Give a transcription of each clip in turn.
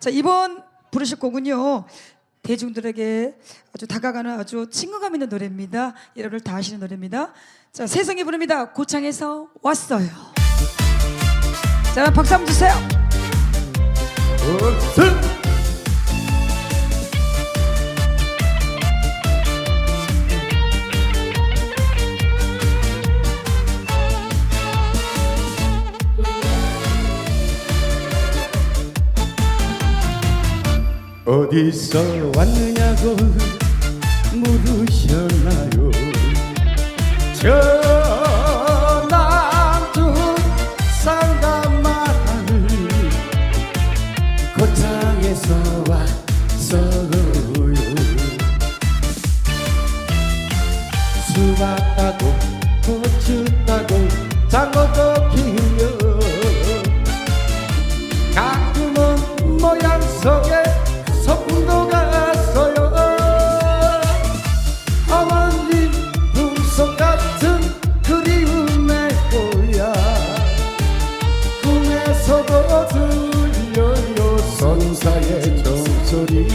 자 이번 부르실 곡은요 대중들에게 아주 다가가는 아주 친근감 있는 노래입니다. 여러분들 다 아시는 노래입니다. 자 세성이 부릅니다. 고창에서 왔어요. 자 박수 한번 주세요. 어디서 왔느냐고 물으셨나요? 저 남쪽 상가마을 고창에서 왔어요. 수박 따고 고추 따고 장어도 키우며 가끔은 모양 속에 선사의 종소리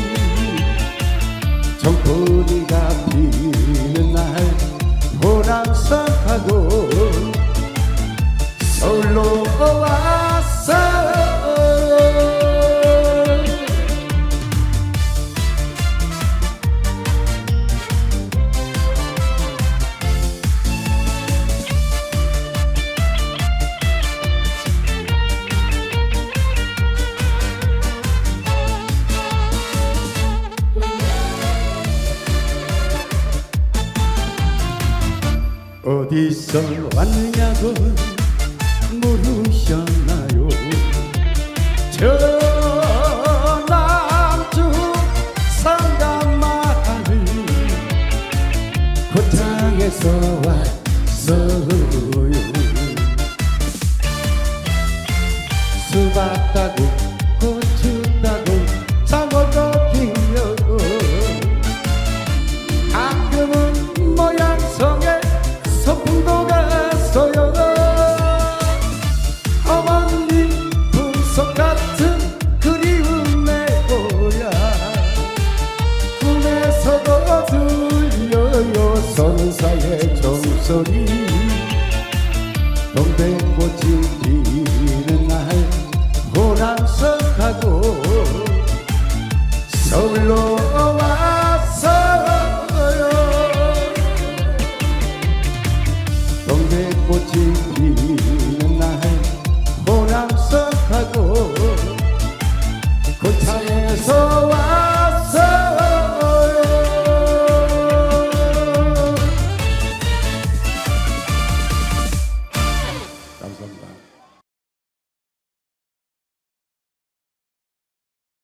정토리가 어디서 왔느냐고 물으셨나요? 저 남쪽 상가마을 고창에서 선사의 종 감사합니다